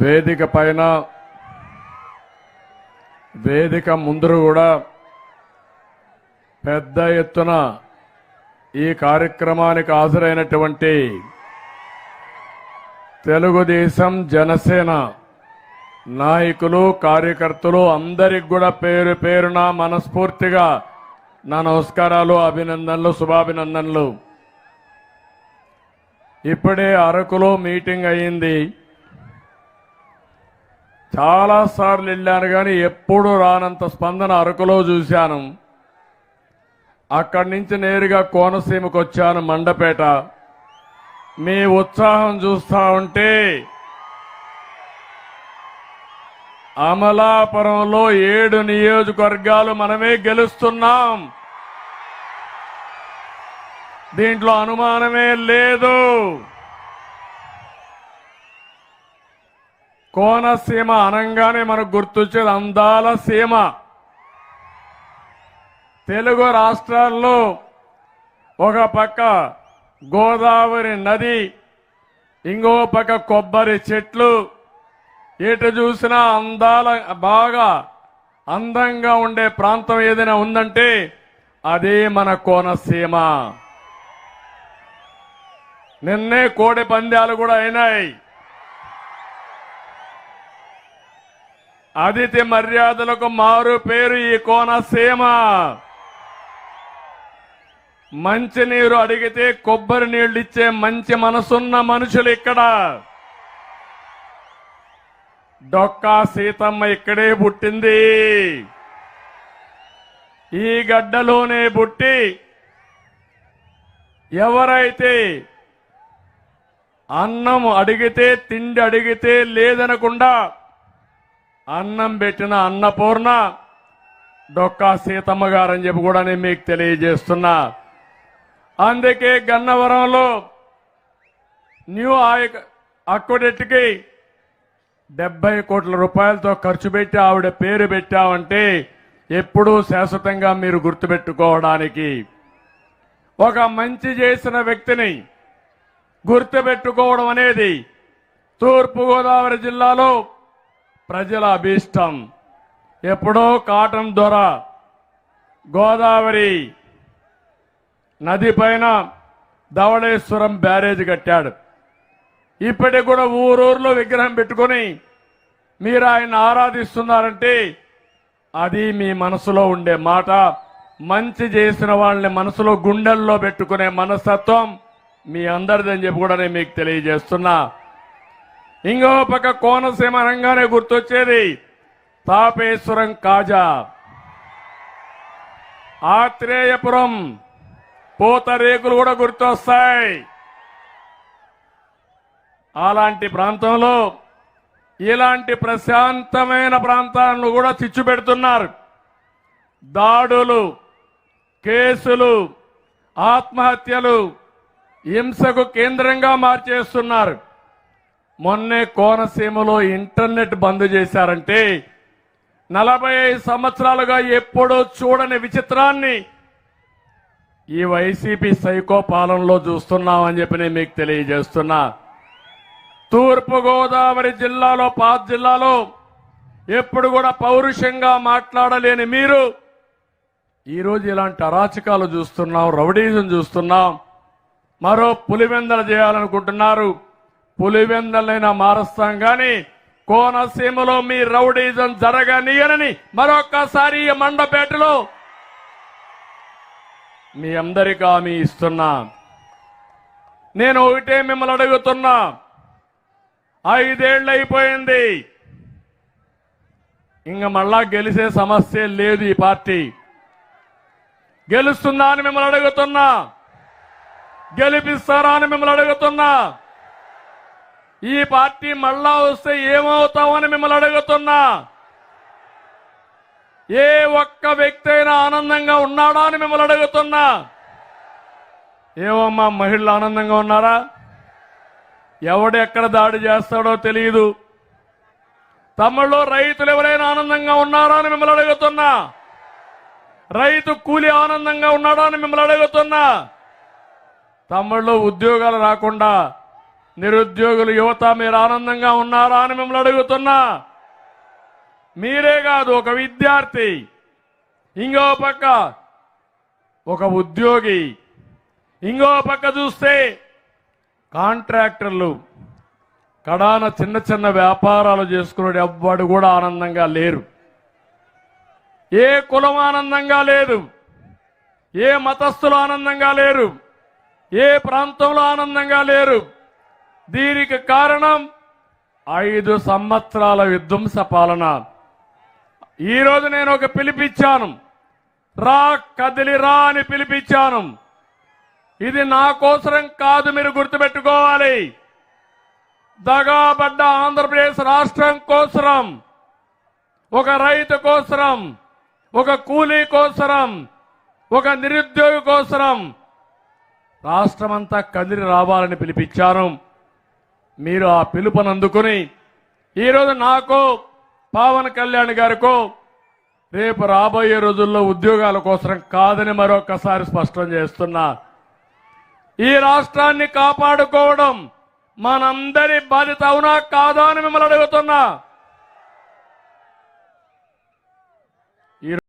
వేదిక పైన వేదిక ముందరు కూడా పెద్ద ఎత్తున ఈ కార్యక్రమానికి హాజరైనటువంటి తెలుగుదేశం జనసేన నాయకులు కార్యకర్తలు అందరికి కూడా పేరు పేరున మనస్ఫూర్తిగా నా నమస్కారాలు అభినందనలు శుభాభినందనలు. ఇప్పుడే అరకులో మీటింగ్ అయ్యింది చాలా సార్లు వెళ్ళాను కానీ ఎప్పుడు రానంత స్పందన అరకులో చూశాను. అక్కడి నుంచి నేరుగా కోనసీమకు వచ్చాను మండపేట. మీ ఉత్సాహం చూస్తా ఉంటే అమలాపురంలో ఏడు నియోజకవర్గాలు మనమే గెలుస్తున్నాం. దీంట్లో అనుమానమే లేదు. కోనసీమ అనంగానే మనకు గుర్తొచ్చేది అందాల సీమ. తెలుగు రాష్ట్రాల్లో ఒక పక్క గోదావరి నది ఇంకో పక్క కొబ్బరి చెట్లు. ఎటు చూసినా అందాల బాగా అందంగా ఉండే ప్రాంతం ఏదైనా ఉందంటే అదే మన కోనసీమ నిన్నే కోడి పందాలు కూడా అయినాయి. అతిథి మర్యాదలకు మారు పేరు ఈ కోనసీమ. మంచినీరు అడిగితే కొబ్బరి నీళ్ళు ఇచ్చే మంచి మనసున్న మనుషులు ఇక్కడ. డొక్కా సీతమ్మ ఇక్కడే పుట్టింది. ఈ గడ్డలోనే పుట్టి ఎవరైతే అన్నం అడిగితే తిండి అడిగితే లేదనకుండా అన్నం పెట్టిన అన్నపూర్ణ డొక్కా సీతమ్మ గారని చెప్పి కూడా నేను మీకు తెలియజేస్తున్నా. అందుకే గన్నవరంలో న్యూ ఆయ అక్కుడెట్టికి డెబ్బై కోట్ల రూపాయలతో ఖర్చు పెట్టి ఆవిడ పేరు పెట్టామంటే ఎప్పుడూ శాశ్వతంగా మీరు గుర్తుపెట్టుకోవడానికి. ఒక మంచి చేసిన వ్యక్తిని గుర్తుపెట్టుకోవడం అనేది తూర్పుగోదావరి జిల్లాలో ప్రజల అభీష్టం. ఎప్పుడో కాటం దొర గోదావరి నది పైన ధవళేశ్వరం బ్యారేజ్ కట్టాడు. ఇప్పటికి కూడా ఊరూరులో విగ్రహం పెట్టుకొని మీరు ఆయన ఆరాధిస్తున్నారంటే అది మీ మనసులో ఉండే మాట. మంచి చేసిన వాళ్ళని మనసులో గుండెల్లో పెట్టుకునే మనస్తత్వం మీ అందరిదని చెప్పి కూడా నేను మీకు తెలియజేస్తున్నా. ఇంకో పక్క కోనసీమ రంగానే గుర్తొచ్చేది. తాపేశ్వరం కాజా. ఆత్రేయపురం పూతరేకులు కూడా గుర్తొస్తాయి. అలాంటి ప్రాంతంలో ఇలాంటి ప్రశాంతమైన ప్రాంతాలను కూడా చిచ్చు పెడుతున్నారు దాడులు కేసులు ఆత్మహత్యలు హింసకు కేంద్రంగా మార్చేస్తున్నారు. మొన్నే కోనసీమలో ఇంటర్నెట్ బంద్ చేశారంటే నలభై ఐదు సంవత్సరాలుగా ఎప్పుడూ చూడని విచిత్రాన్ని ఈ వైసీపీ సైకో పాలనలో చూస్తున్నామని చెప్పి నేను మీకు తెలియజేస్తున్నా. తూర్పుగోదావరి జిల్లాలో పాత జిల్లాలో ఎప్పుడు కూడా పౌరుషంగా మాట్లాడలేని మీరు ఈరోజు ఇలాంటి అరాచకాలు చూస్తున్నాం రౌడీజం చూస్తున్నాం మరో పులివెందలు చేయాలనుకుంటున్నారు. పులివెందలైనా మారుస్తాం గాని కోనసీమలో మీ రౌడీజం జరగనీయనని మరొక్కసారి ఈ మండపేటలో మీ అందరికీ హామీ ఇస్తున్నా. నేను ఒకటే మిమ్మల్ని అడుగుతున్నా. ఐదేళ్ళు అయిపోయింది. ఇంక మళ్ళా గెలిసే సమస్య లేదు ఈ పార్టీ. గెలుస్తుందా అని మిమ్మల్ని అడుగుతున్నా. గెలిపిస్తారా అని మిమ్మల్ని అడుగుతున్నా. ఈ పార్టీ మళ్ళా వస్తే ఏమవుతామని మిమ్మల్ని అడుగుతున్నా. ఏ ఒక్క వ్యక్తి అయినా ఆనందంగా ఉన్నాడా అని మిమ్మల్ని అడుగుతున్నా. ఏమమ్మా మహిళలు ఆనందంగా ఉన్నారా? ఎవడు ఎక్కడ దాడి చేస్తాడో తెలియదు తమ్ముళ్ళు రైతులు ఎవరైనా ఆనందంగా ఉన్నారా అని మిమ్మల్ని అడుగుతున్నా. రైతు కూలి ఆనందంగా ఉన్నాడా అని మిమ్మల్ని అడుగుతున్నా. తమ్ముళ్ళు ఉద్యోగాలు రాకుండా నిరుద్యోగులు యువత మీరు ఆనందంగా ఉన్నారా అని మిమ్మల్ని అడుగుతున్నా. మీరే కాదు ఒక విద్యార్థి. ఇంకో పక్క ఒక ఉద్యోగి. ఇంకో పక్క చూస్తే కాంట్రాక్టర్లు. కడాన చిన్న చిన్న వ్యాపారాలు చేసుకునే ఎవ్వడు కూడా ఆనందంగా లేరు. ఏ కులం ఆనందంగా లేదు. ఏ మతస్థులు ఆనందంగా లేరు. ఏ ప్రాంతంలో ఆనందంగా లేరు. దీనికి కారణం ఐదు సంవత్సరాల విధ్వంస పాలన. ఈరోజు నేను ఒక పిలిపిచ్చాను రా కదిలి రా అని పిలిపించాను. ఇది నా కోసరం కాదు మీరు గుర్తుపెట్టుకోవాలి. దగాబడ్డ ఆంధ్రప్రదేశ్ రాష్ట్రం కోసరం. ఒక రైతు కోసరం. ఒక కూలీ కోసరం. ఒక నిరుద్యోగి కోసరం. రాష్ట్రమంతా కదిలి రావాలని పిలిపించాను. మీరు ఆ పిలుపును అందుకుని ఈరోజు నాకు పవన్ కళ్యాణ్ గారికో రేపు రాబోయే రోజుల్లో ఉద్యోగాల కోసం కాదని మరొకసారి స్పష్టం చేస్తున్నా. ఈ రాష్ట్రాన్ని కాపాడుకోవడం మనందరి బాధ్యత అవునా కాదా అని మిమ్మల్ని అడుగుతున్నా.